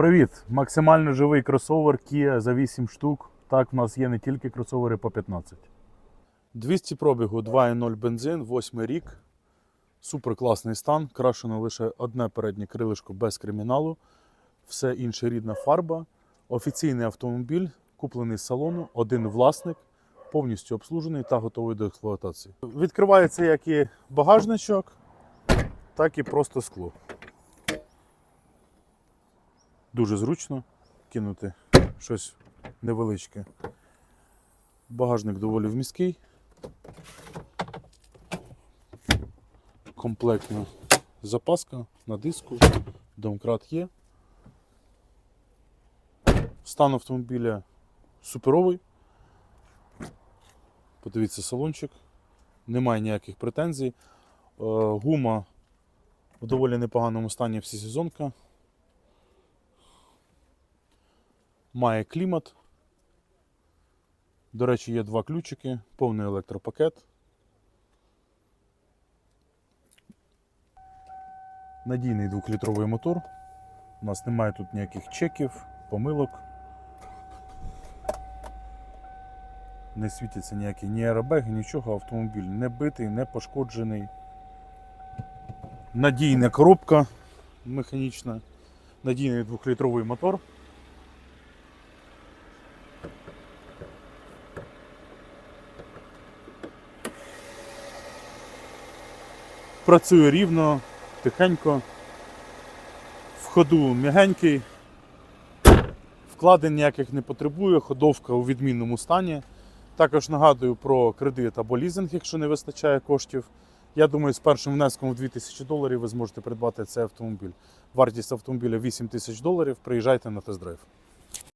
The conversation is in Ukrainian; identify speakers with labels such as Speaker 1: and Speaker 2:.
Speaker 1: Привіт! Максимально живий кросовер Kia за 8 штук. Так, в нас є не тільки кросовери по 15. 200 пробігу 2.0 бензин, 8 рік. Супер класний стан. Крашено лише одне переднє крилишко без криміналу. Все інше рідна фарба. Офіційний автомобіль, куплений з салону, один власник, повністю обслужений та готовий до експлуатації. Відкривається як і багажничок, так і просто скло. Дуже зручно кинути щось невеличке. Багажник доволі вмісткий. Комплектна запаска на диску, домкрат є. Стан автомобіля суперовий. Подивіться салончик. Немає ніяких претензій. Е, Гума в доволі непоганому стані всесезонка. Має клімат. До речі, є два ключики, повний електропакет. Надійний двохлітровий мотор. У нас немає тут ніяких чеків, помилок. Не світяться ніякі ні аеробеги, нічого. Автомобіль не битий, не пошкоджений. Надійна коробка механічна, надійний двохлітровий мотор. Працює рівно, тихенько. В ходу м'ягенький. Вкладень ніяких не потребує, ходовка у відмінному стані. Також нагадую про кредит або лізинг, якщо не вистачає коштів. Я думаю, з першим внеском в 2000 доларів ви зможете придбати цей автомобіль. Вартість автомобіля 8 тисяч доларів. Приїжджайте на тест-драйв.